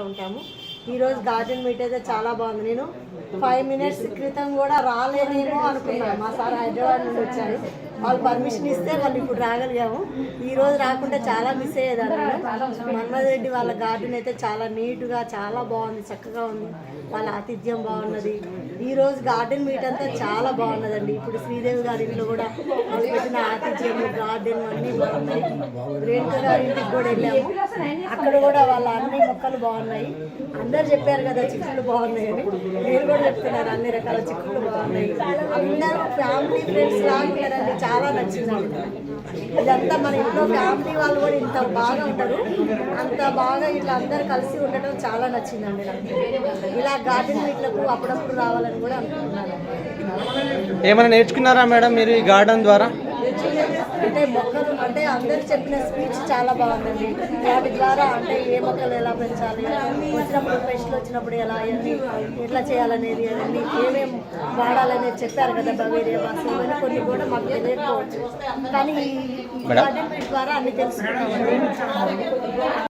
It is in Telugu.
ఉంటాము. ఈరోజు గార్డెన్ మీట్ అయితే చాలా బాగుంది. నేను ఫైవ్ మినిట్స్ క్రితం కూడా రాలేదేమో అనుకున్నాను. మా సార్ హైదరాబాద్ నుండి వచ్చారు. వాళ్ళు పర్మిషన్ ఇస్తే వాళ్ళు ఇప్పుడు రాగలిగాము. ఈ రోజు రాకుండా చాలా మిస్ అయ్యేదాన్ని. నేను. రెడ్డి వాళ్ళ గార్డెన్ అయితే చాలా నీట్గా చాలా బాగుంది చక్కగా ఉంది. వాళ్ళ ఆతిథ్యం బాగున్నది. ఈ రోజు గార్డెన్ మీట్ అంతా చాలా బాగున్నదండి. ఇప్పుడు శ్రీదేవి గారి ఇంట్లో కూడా వాళ్ళు పెట్టిన ఆతిథ్యం గార్డెన్ అన్నీ బాగున్నాయి. రేణుక గారి ఇంటికి కూడా వెళ్ళాము. అక్కడ కూడా వాళ్ళ అన్ని మొక్కలు బాగున్నాయి. అందరు చెప్పారు కదా చిక్కులు బాగున్నాయి మీరు కూడా చెప్తున్నారు అన్ని రకాల చిక్కులు బాగున్నాయి. అందరూ ఫ్యామిలీ ఫ్రెండ్స్ లాగున్నారండి చాలా చాలా నచ్చింది ఇదంతా మన ఇంట్లో ఫ్యామిలీ వాళ్ళు కూడా ఇంత బాగా ఉంటారు అంత బాగా ఇట్లా అందరు కలిసి ఉండటం చాలా నచ్చిందండి నాకు. ఇలా గార్డెన్ వీటిలకు అప్పుడప్పుడు రావాలని కూడా అనుకుంటున్నాను. ఏమైనా నేర్చుకున్నారా మేడం మీరు ఈ గార్డెన్ ద్వారా? అంటే మొక్కలు అంటే అందరు చెప్పిన స్పీచ్ చాలా బాగుందండి. వాటి ద్వారా అంటే ఏ మొక్కలు ఎలా పెంచాలి వచ్చినప్పుడు పెస్ట్లు వచ్చినప్పుడు ఎలా అవన్నీ ఎట్లా చేయాలనేది అవన్నీ ఏమేమి వాడాలనేది చెప్పారు కదా బవేరియా వాసు ఇవన్నీ కొన్ని కూడా మాకు తెలియకపోవచ్చు. కానీ ఈ ద్వారా అన్ని తెలుసుకున్నామండి.